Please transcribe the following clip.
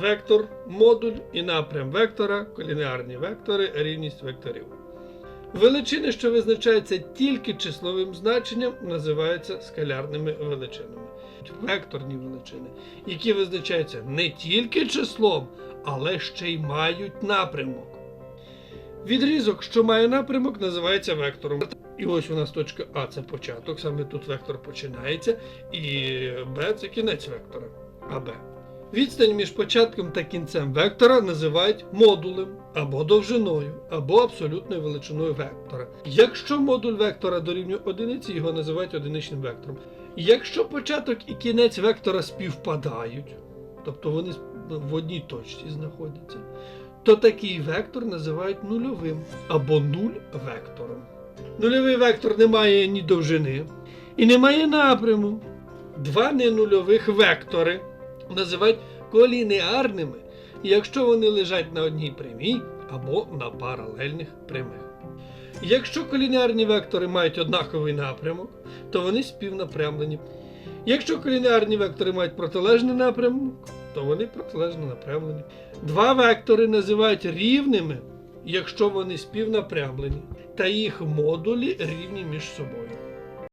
вектор, модуль і напрям вектора, колінеарні вектори, рівність векторів. Величини, що визначаються тільки числовим значенням, називаються скалярними величинами. Векторні величини, які визначаються не тільки числом, але ще й мають напрямок. Відрізок, що має напрямок, називається вектором. І ось у нас точка А це початок, саме тут вектор починається, і Б це кінець вектора АБ. Відстань між початком та кінцем вектора називають модулем або довжиною, або абсолютною величиною вектора. Якщо модуль вектора дорівнює одиниці, його називають одиничним вектором. Якщо початок і кінець вектора співпадають, тобто вони в одній точці знаходяться, то такий вектор називають нульовим або нуль вектором. Нульовий вектор не має ні довжини і не має напряму. Два ненульових вектори називають колінеарними, якщо вони лежать на одній прямій або на паралельних прямих. Якщо колінеарні вектори мають однаковий напрямок, то вони співнапрямлені. Якщо колінеарні вектори мають протилежний напрямок, то вони протилежно напрямлені. Два вектори називають рівними, якщо вони співнапрямлені, та їх модулі рівні між собою.